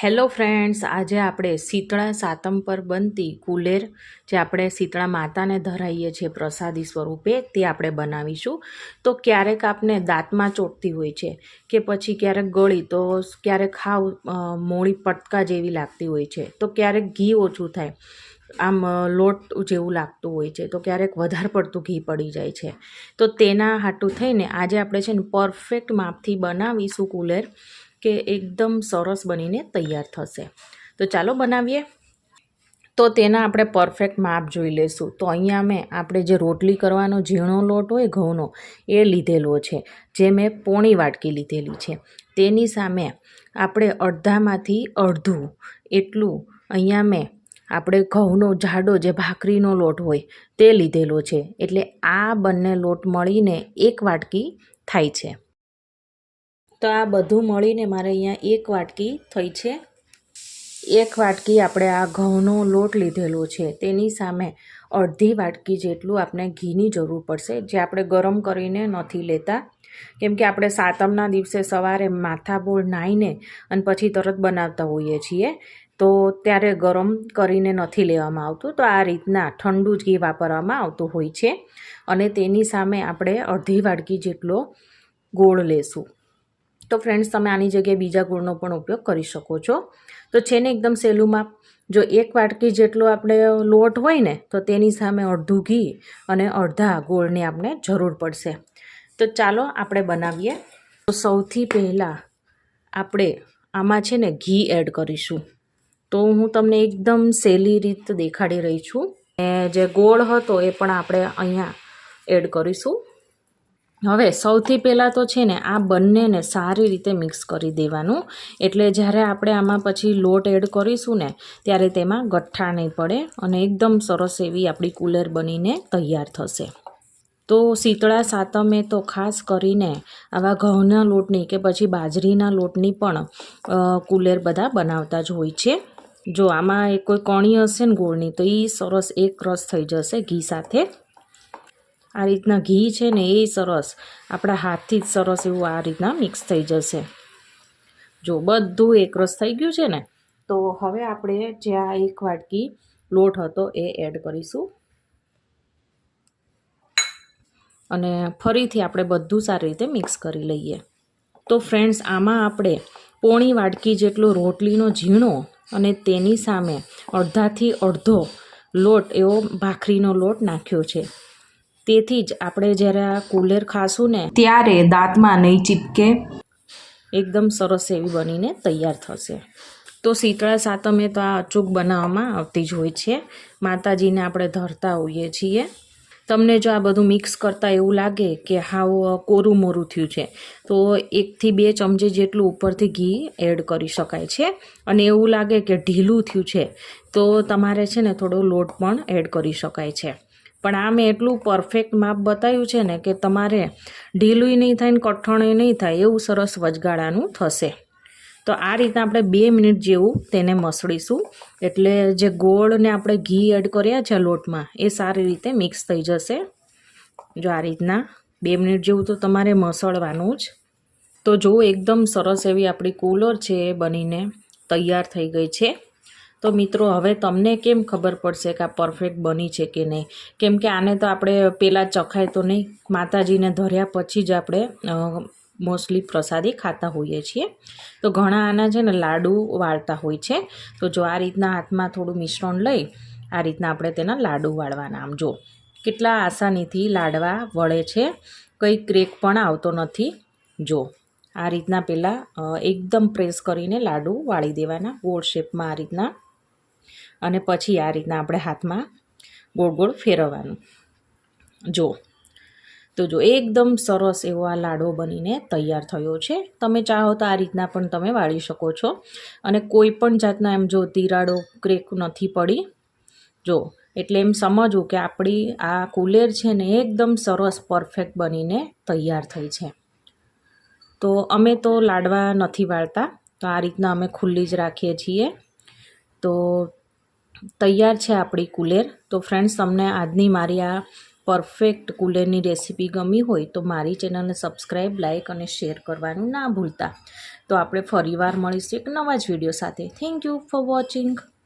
Hello friends આજે આપણે શીતળા સાતમ પર બનતી કુલેર, જે આપણે શીતળા માતાને ધરાઈએ છીએ પ્રસાદી સ્વરૂપે, તે આપણે બનાવીશું. તો ક્યારેક આપને દાંતમાં ચોટતી હોય છે કે પછી ક્યારેક ગળી, તો ક્યારેક ખાવ મોળી પટકા જેવી લાગતી હોય છે. તો ક્યારેક ઘી ઓછું થાય, આમ લોટ જેવું લાગતું હોય છે, તો ક્યારેક વધારે પડતું ઘી પડી જાય છે. તો તેના હાટું થઈને આજે આપણે છે ને પરફેક્ટ માપથી બનાવીશું કુલેર. કે એકદમ સરસ બનીને તૈયાર થશે. તો ચાલો બનાવીએ. તો તેના આપણે પરફેક્ટ માપ જોઈ લઈશું. તો અહીંયા મેં આપણે જે રોટલી કરવાનો ઝીણો લોટ હોય, ઘઉંનો, એ લીધેલો છે. જે મેં પોણી વાટકી લીધેલી છે. તેની સામે આપણે અડધામાંથી અડધું એટલું અહીંયા મેં આપણે ઘઉંનો જાડો જે ભાખરીનો લોટ હોય, તે લીધેલો છે. એટલે આ બંને લોટ મળીને એક વાટકી થાય છે. તો આ બધું મળીને મારે અહીંયા એક વાટકી થઈ છે. એક વાટકી આપણે આ ઘઉંનો લોટ લીધેલો છે. તેની સામે અડધી વાટકી જેટલું આપણે ઘીની જરૂર પડશે, જે આપણે ગરમ કરીને નથી લેતા. કેમ કે આપણે સાતમના દિવસે સવારે માથાબોળ નાહીને અને પછી તરત બનાવતા હોઈએ છીએ. તો ત્યારે ગરમ કરીને નથી લેવામાં આવતું. તો આ રીતના ઠંડુ જ ઘી વાપરવામાં આવતું હોય છે. અને તેની સામે આપણે અડધી વાટકી જેટલો ગોળ લેશું. તો ફ્રેન્ડ્સ તમે આની જગ્યાએ બીજા ગોળનો પણ ઉપયોગ કરી શકો છો. તો છે ને એકદમ સહેલું જો એક વાટકી જેટલો આપણે લોટ હોય ને, તો તેની સામે અડધું ઘી અને અડધા ગોળની આપણે જરૂર પડશે. તો ચાલો આપણે બનાવીએ. તો સૌથી પહેલાં આપણે આમાં છે ને ઘી એડ કરીશું. તો હું તમને એકદમ સહેલી રીત દેખાડી રહી છું. અને જે ગોળ હતો એ પણ આપણે અહીંયા એડ કરીશું. હવે સૌથી પહેલાં તો છે ને આ બંનેને સારી રીતે મિક્સ કરી દેવાનું. એટલે જ્યારે આપણે આમાં પછી લોટ એડ કરીશું ને, ત્યારે તેમાં ગઠ્ઠા નહીં પડે અને એકદમ સરસ એવી આપણી કુલર બનીને તૈયાર થશે. તો શીતળા સાતમે તો ખાસ કરીને આવા ઘઉંના લોટની કે પછી બાજરીના લોટની પણ કુલેર બધા બનાવતા જ હોય છે. જો આમાં કોઈ કણી હશે ને ગોળની, તો એ સરસ એક રસ થઈ જશે ઘી સાથે. આ રીતના ઘી છે ને એ સરસ. આપણા હાથથી જ સરસ એવું આ રીતના મિક્સ થઈ જશે. જો બધું એકરસ થઈ ગયું છે ને, તો હવે આપણે જે આ એક વાટકી લોટ હતો એ એડ કરીશું. અને ફરીથી આપણે બધું સારી રીતે મિક્સ કરી લઈએ. તો ફ્રેન્ડ્સ આમાં આપણે પોણી વાટકી જેટલો રોટલીનો ઝીણો અને તેની સામે અડધાથી અડધો લોટ એવો ભાખરીનો લોટ નાખ્યો છે. તેથી જ આપણે જ્યારે આ કુલેર ખાશું ને ત્યારે દાંતમાં નહીં ચીપકે. એકદમ સરસ એવી બનીને તૈયાર થશે. તો શીતળા સાતમે તો આ અચૂક બનાવવામાં આવતી જ હોય છે. માતાજીને આપણે ધરતા હોઈએ છીએ. તમને જો આ બધું મિક્સ કરતાં એવું લાગે કે હાવ કોરું મોરું થયું છે તો એકથી બે ચમચી જેટલું ઉપરથી ઘી એડ કરી શકાય છે. અને એવું લાગે કે ઢીલું થયું છે તો તમારે છે ને થોડો લોટ પણ એડ કરી શકાય છે. પણ આ મેં એટલું પરફેક્ટ માપ બતાવ્યું છે ને કે તમારે ઢીલુંય નહીં થાય ને કઠણય નહીં થાય એવું સરસ વચગાળાનું થશે. તો આ રીતના આપણે બે મિનિટ જેવું તેને મસળીશું. એટલે જે ગોળને આપણે ઘી એડ કર્યા છે લોટમાં, એ સારી રીતે મિક્સ થઈ જશે. જો આ રીતના બે મિનિટ જેવું તો તમારે મસળવાનું જ. તો જો એકદમ સરસ એવી આપણી કુલર છે, એ બનીને તૈયાર થઈ ગઈ છે. તો મિત્રો, હવે તમને કેમ ખબર પડશે કે આ પરફેક્ટ બની છે કે નહીં? કેમ કે આને તો આપણે પહેલાં ચખાય તો નહીં, માતાજીને ધર્યા પછી જ આપણે મોસ્ટલી પ્રસાદી ખાતા હોઈએ છીએ. તો ઘણા આના છે ને લાડુ વાળતા હોય છે. તો જો આ રીતના હાથમાં થોડું મિશ્રણ લઈ, આ રીતના આપણે તેના લાડુ વાળવાના. આમ જો, કેટલા આસાનીથી લાડવા વળે છે. કંઈ ક્રેક પણ આવતો નથી. જો, આ રીતના પહેલાં એકદમ પ્રેસ કરીને લાડુ વાળી દેવાના. ગોળ શેપમાં આ રીતના અને પછી આ રીતના આપણે હાથમાં ગોળ ગોળ ફેરવવાનું. જો, તો જો એકદમ સરસ એવો આ લાડો બનીને તૈયાર થયો છે. તમે ચાહો તો આ રીતના પણ તમે વાળી શકો છો. અને કોઈ પણ જાતના એમ જો તિરાડો ક્રેક નથી પડી, જો, એટલે એમ સમજવું કે આપણી આ કુલેર છે ને એકદમ સરસ પરફેક્ટ બનીને તૈયાર થઈ છે. તો અમે તો લાડવા નથી વાળતા, તો આ રીતના અમે ખુલ્લી જ રાખીએ છીએ. તો તૈયાર છે આપણી કુલેર. તો ફ્રેન્ડ્સ તમને આજની મારી આ પરફેક્ટ કુલેરની રેસીપી ગમી હોય તો મારી ચેનલને સબસ્ક્રાઈબ લાઇક અને શેર કરવાનું ના ભૂલતા. તો આપણે ફરીવાર મળીશું એક નવા જ વીડિયો સાથે. Thank you for watching